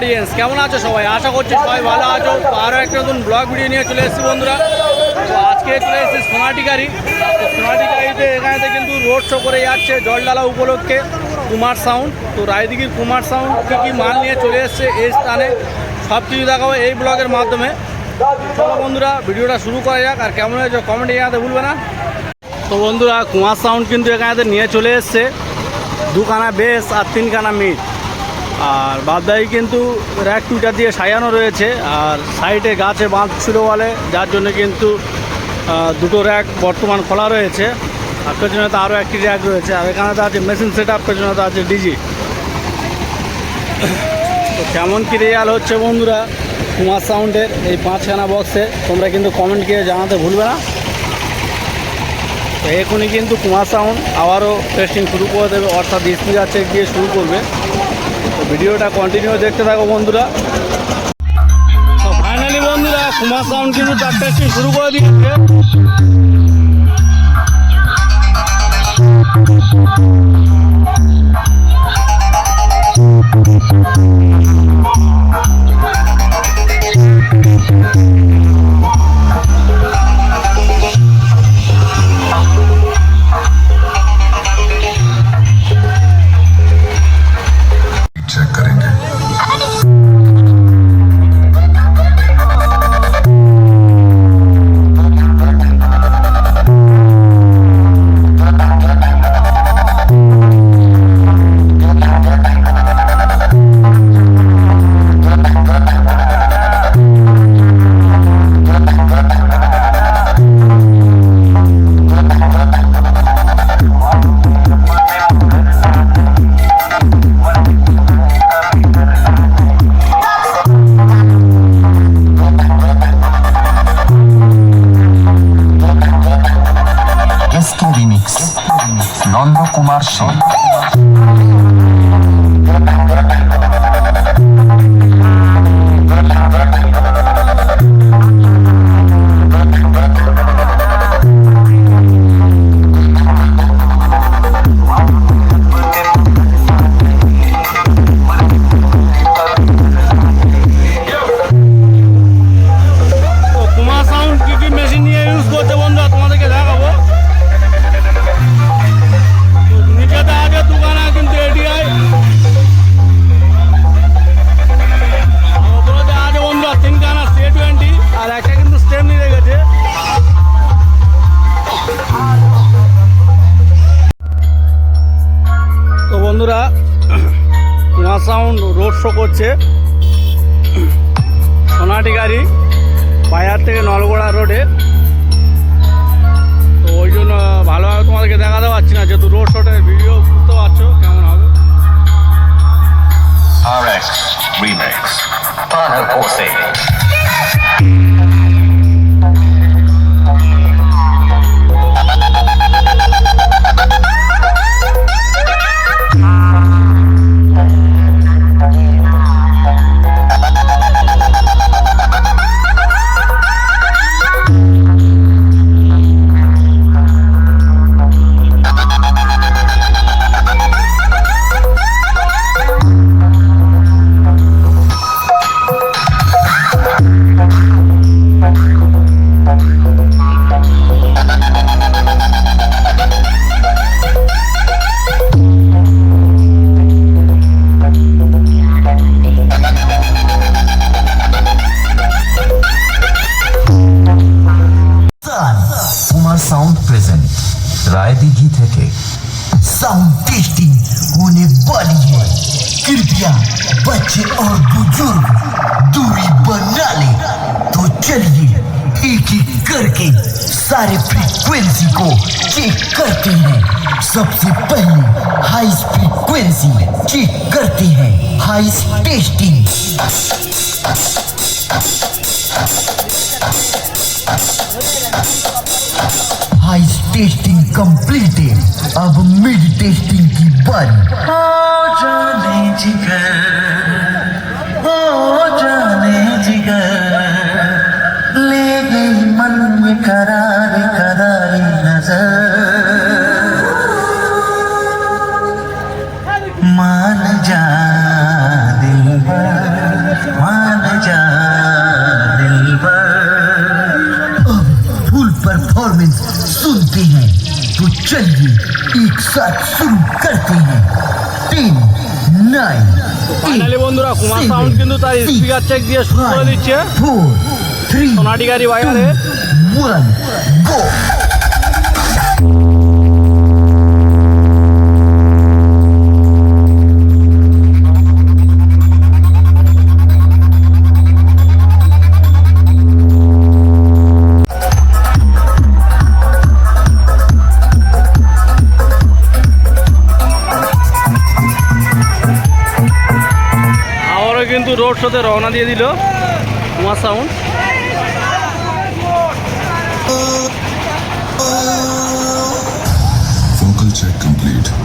Audience কেমন আছো সবাই? আশা করছি সবাই ভালো আছো। আরও একটা নতুন ব্লগ ভিডিও নিয়ে চলে এসেছি বন্ধুরা। তো আজকে চলে এসেছি সোনাটিকারি। তো সোনাটিকারিতে এখানেতে কিন্তু রোড শো করে যাচ্ছে জলডালা উপলক্ষে কুমার সাউন্ড তো রায়দিঘির কুমার সাউন্ড কী কী মাল নিয়ে চলে এসছে এই স্থানে, সব কিছু দেখাবো এই ব্লগের মাধ্যমে। চলো বন্ধুরা ভিডিওটা শুরু করা যাক। আর কেমন হয়েছে কমেন্টে জানাতে ভুলবে না। তো বন্ধুরা, কুমার সাউন্ড কিন্তু এখানেতে নিয়ে চলে এসছে। দুখানা বেস আর তিনখানা মিট। আর বাদদাই কিন্তু র্যাক টুইটার দিয়ে সাজানো রয়েছে, আর সাইডে গাছে বাঁধ ছিল বলে, যার জন্য কিন্তু দুটো র্যাক বর্তমান খোলা রয়েছে। আর পেছনে তো আরও একটি র্যাক রয়েছে, আর এখানে তো আছে মেশিন সেট আপ পেছনে তো আছে ডিজি তো কেমন কী রেজাল হচ্ছে বন্ধুরা, কুমার সাউন্ডের এই পাঁচখানা বক্সে তোমরা কিন্তু কমেন্ট করে জানাতে ভুলবে না। তো এখনই কিন্তু কুমার সাউন্ড আবারও টেস্টিং শুরু করে দেবে, অর্থাৎ স্পিড আছে গিয়ে শুরু করবে। ভিডিওটা কন্টিনিউ দেখতে থাকো বন্ধুরা। ফাইনালি বন্ধুরা কুমার সাউন্ড কিন্তু চারটে শুরু করে দিয়েছে। নন্দ সাউন্ড রোড শো করছে। সোনাটি গাড়ি বাজার থেকে নলগোড়া রোডে। তো ওই জন্য ভালোভাবে তোমাদেরকে দেখাতে পারছি না, যেহেতু রোড শোটের ভিডিও বুঝতে পারছ কেমন হবে। RX Remix, Final রায়দিঘি থেকে साउंड टेस्टिंग होने वाली है कृपया बच्चे और बुजुर्ग दूरी बना ले तो चलिए एक एक करके सारे फ्रीक्वेंसी को चेक करते हैं सबसे पहले हाई फ्रीक्वेंसी चेक करते हैं high testing high Testing completed अब मिड टेस्टिंग की बारी ओ जाने जिगर ओ जाने जिगर। ले गई मन में करार, करारी नज़र। मान जा दिलबर मान जा। सुनते हैं तो चलिए एक साथ शुरू करते हैं टेन नाइन ফাইনালি বন্ধুরা কুমার সাউন্ড কিন্তু তার স্পিকার চেক দিয়ে শুরু করে দিচ্ছে ফোর থ্রি সোনাটি গাড়ি বাজারে ওয়ান গো সাথে রওনা দিয়ে দিল উমা সাউন্ড Check.